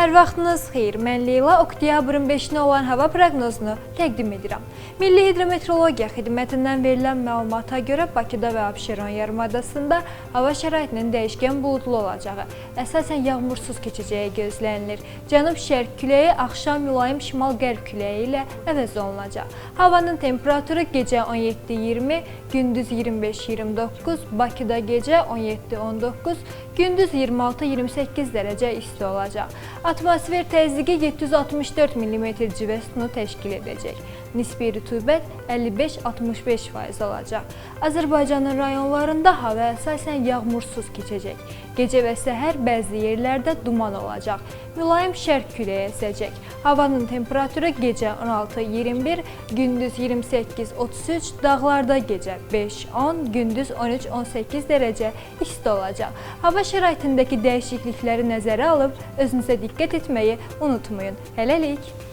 Hər vaxtınız xeyir. Mən Leyla oktyabrın 5-nə olan hava proqnozunu təqdim edirəm. Milli Hidrometeorologiya Xidmətindən verilən məlumata görə Bakıda və Abşeron yarımadasında hava şəraitinin dəyişkən buludlu olacağı, əsasən yağmursuz keçəcəyi gözlənilir. Cənub-şərq küləyi axşam mülayim şimal-qərb küləyi ilə əvəz olunacaq. Havanın temperaturu gecə 17-20, gündüz 25-29, Bakıda gecə 17-19, gündüz 26-28 dərəcə isti olacaq. Atmosfer təzyiqi 764 mm civə sütunu təşkil edəcək. Nisbi rütubət 55-65% olacaq. Azərbaycanın rayonlarında hava əsasən yağmursuz keçəcək. Gecə və səhər bəzi yerlərdə duman olacaq. Mülayim şərq küləyi əsəcək. Havanın temperaturu gecə 16-21, gündüz 28-33, dağlarda gecə 5-10, gündüz 13-18 dərəcə isti olacaq. Hava şəraitindəki dəyişiklikləri nəzərə alıb özünüzə diqqət etməyi unutmayın. Hələlik.